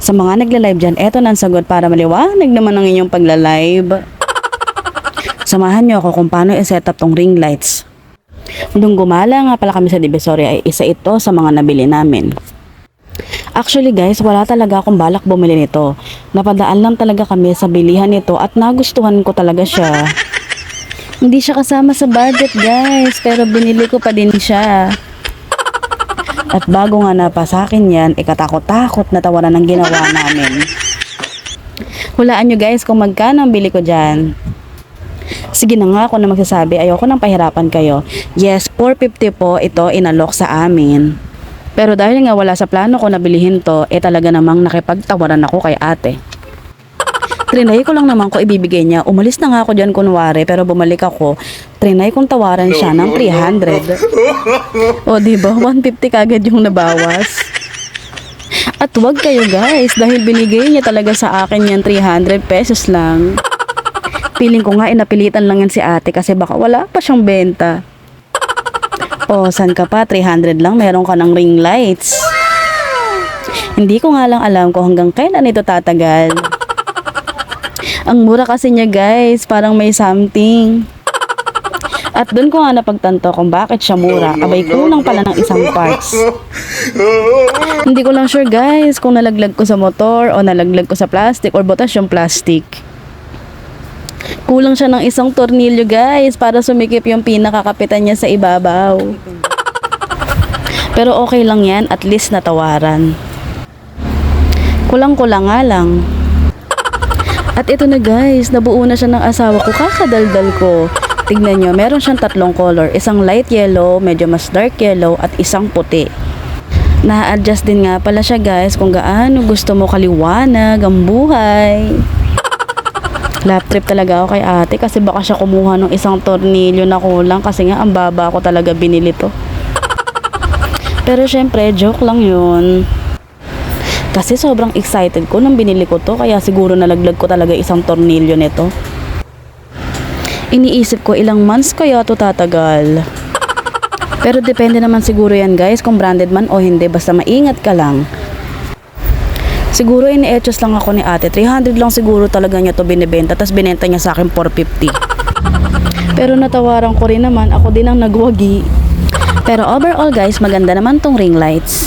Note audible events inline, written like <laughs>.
Sa mga nagla-live dyan, eto na ang sagot para maliwanag naman ang inyong pagla-live. Samahan niyo ako kung paano i-set up tong ring lights. Nung gumala nga pala kami sa Divisoria ay isa ito sa mga nabili namin. Actually guys, wala talaga akong balak bumili nito. Napadaan lang talaga kami sa bilihan nito at nagustuhan ko talaga siya. Hindi siya kasama sa budget guys, pero binili ko pa din siya. At bago nga na pa sa akin yan, ikatakot-takot na tawanan ng ginawa namin. Hulaan nyo guys kung magkano ang bili ko dyan. Sige na nga ako na magsasabi, ayoko nang pahirapan kayo. Yes, 450 po ito inalok sa amin. Pero dahil nga wala sa plano ko na bilihin to, eh talaga namang nakipagtawaran ako kay ate. Trinay ko lang naman ko ibibigay niya. Umalis na nga ako dyan kunwari pero bumalik ako. Trinay kong tawaran siya ng 300. O di ba 150 kagad yung nabawas. At wag kayo guys dahil binigay niya talaga sa akin yan 300 pesos lang. Piling ko nga inapilitan lang yan si ate kasi baka wala pa siyang benta. O, san ka pa? 300 lang, meron ka ng ring lights. Hindi ko nga lang alam kung hanggang kailan ito tatagal. Ang mura kasi niya guys, parang may something. At doon ko nga napagtanto kung bakit siya mura. Abay, kulang pala ng isang parts. <laughs> Hindi ko lang sure guys kung nalaglag ko sa motor o nalaglag ko sa plastic or botas yung plastic. Kulang siya ng isang tornilyo guys para sumikip yung pinakakapitan niya sa ibabaw. Pero okay lang yan, at least natawaran. Kulang-kulang nga lang. At ito na guys, nabuo na siya ng asawa ko, kakadaldal ko. Tignan nyo, meron siyang tatlong color. Isang light yellow, medyo mas dark yellow, at isang puti. Na-adjust din nga pala siya guys kung gaano gusto mo kaliwanag ang buhay. Lap trip talaga ako kay ate kasi baka siya kumuha ng isang tornilyo na kulang kasi nga ang baba ko talaga binili to. Pero syempre, joke lang yun. Kasi sobrang excited ko nung binili ko to kaya siguro nalaglag ko talaga isang tornilyo nito. Iniisip ko ilang months kaya to tatagal. Pero depende naman siguro yan guys kung branded man o hindi basta maingat ka lang. Siguro ini-etchos lang ako ni ate. 300 lang siguro talaga niya to binibenta. Tapos binenta niya sa akin 450. Pero natawaran ko rin naman. Ako din ang nagwagi. Pero overall guys, maganda naman tong ring lights.